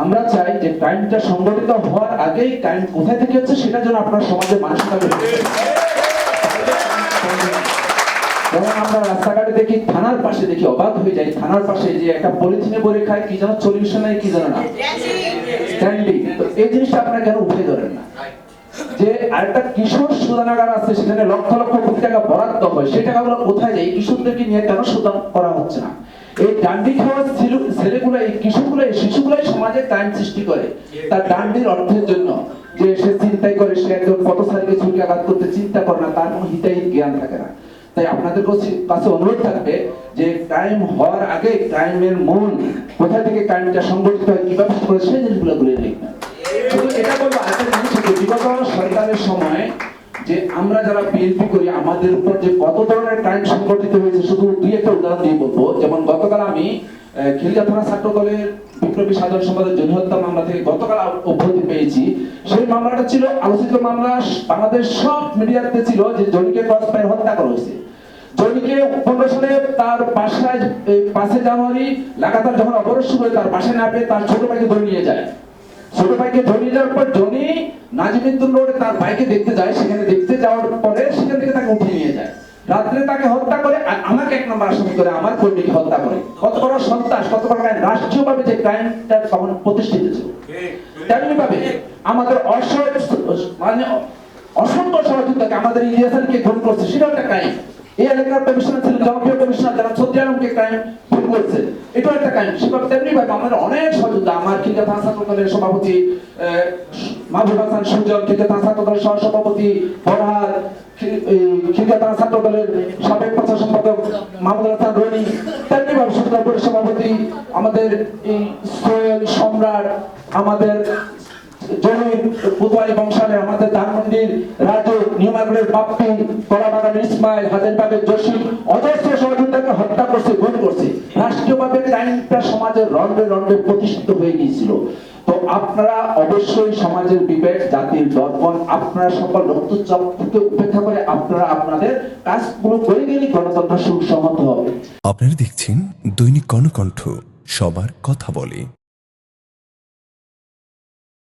আমরা চাই যে ক্রাইমটা সংগঠিত হওয়ার আগেই ক্রাইম কোথায় থেকে হচ্ছে সেটা যেন আপনার সমাজে মানসিকতা যেমন আমরা রাস্তাঘাটে দেখি, থানার পাশে দেখি হয়ে যাই, থানার পাশে যে একটা পলিথিনে খায়, কি যেন নাই কি যেন না। স্ট্যান্ডিং এই জিনিসটা আপনারা কেন উঠে ধরেন না? যে আরেকটা কিশোর সুদানাগার আছে, সেখানে লক্ষ লক্ষ কোটি টাকা বরাদ্দ হয়, সেই টাকাগুলো কোথায় যায়? কিশোরদেরকে নিয়ে কেন সুদান করা হচ্ছে না? এই ডান্ডি খাওয়া ছেলে- ছেলেগুলো এই কিশোরগুলো শিশুগুলাই সমাজে টাইম সৃষ্টি করে। তার ডান্ডির অর্থের জন্য যে সে চিন্তাই করে, সে একজন পথচারীকে ছুটি আঘাত করতে চিন্তা করে না, তার কোনো হিতাহিত জ্ঞান থাকে না। তাই আপনাদের কাছে- অনুরোধ থাকবে যে ক্রাইম হওয়ার আগে ক্রাইমের মূল কোথা থেকে ক্রাইমটা সংগঠিত হয়, কীভাবে করে সেই জিনিসগুলো বলে লিখবেন শুধু এটা বলব জিনিস বিগত সরকারের সময় যে আমরা যারা বিএনপি করি, আমাদের উপর যে কত ধরনের ক্রাইম সংগঠিত হয়েছে, শুধু দুই একটা উদাহরণ দিয়ে বলব। যেমন গতকাল আমি খিলগা থানা ছাত্র দলের বিপ্লবী সাধারণ সম্পাদক হত্যা মামলা থেকে গতকাল অব্যাহতি পেয়েছি। সেই মামলাটা ছিল আলোচিত মামলা, বাংলাদেশ সব মিডিয়াতে ছিল যে জনিকে ক্রস হত্যা করা হয়েছে। জনিকে পনেরো তার বাসায় পাঁচে জানুয়ারি লাগাতার যখন অবরোধ শুরু হয়, তার বাসায় না পেয়ে তার ছোট ভাইকে ধরে নিয়ে যায়। ছোট ভাইকে ধরে যাওয়ার পর জনি নাজিমুদ্দিন রোডে তার বাইকে দেখতে যায় সেখানে দেখতে যাওয়ার পরে সেখান থেকে তাকে উঠিয়ে নিয়ে যায়। রাত্রে তাকে হত্যা করে আর আমাকে এক নম্বর আসামি করে আমার কর্মীকে হত্যা করে। কত বড় সন্ত্রাস কত বড় crime, রাষ্ট্রীয়ভাবে যে ক্রাইমটা প্রতিষ্ঠিত ছিল। তেমনি ভাবে আমাদের অসৎ মানে অসংখ্য সহযোগিতাকে আমাদের ইলিয়াসানকে খুন করছে সেটা একটা ক্রাইম এই এলাকার কমিশনার ছিলেন জনপ্রিয় কমিশনার যারা আলমকে ক্রাইম খুন করছে। এটাও একটা ক্রাইম সেভাবে তেমনি ভাবে আমাদের অনেক সহযোগিতা আমার থানা ছাত্র দলের সভাপতি মাহবুব হাসান সুজন থানা ছাত্র দলের সহ সভাপতি ফরহাদ খি- এই খিলগা দলের সাবেক প্রচার সম্পাদক মাহমুদ হাসান রনি তেমনি ভাবে সুন্দরপুরের সভাপতি আমাদের সোহেল সম্রাট, আমাদের জমির বংশালে আমাদের ধানমন্ডির রাজু কলাবাগান ইসমাইল হাজারবাগের অজস্র সহযোগিতাকে হত্যা করছে, গুম করছে। রাষ্ট্রীয়ভাবে ক্রাইমটা সমাজের প্রতিষ্ঠিত হয়ে গিয়েছিল। তো আপনারা অবশ্যই সমাজের বিবেক, জাতির দর্পণ, আপনারা সকল উপেক্ষা করে আপনারা আপনাদের কাজগুলো করে গেলেই গণতন্ত্র হবে। আপনারা দেখছেন দৈনিক কর্ণকণ্ঠ, সবার কথা বলে।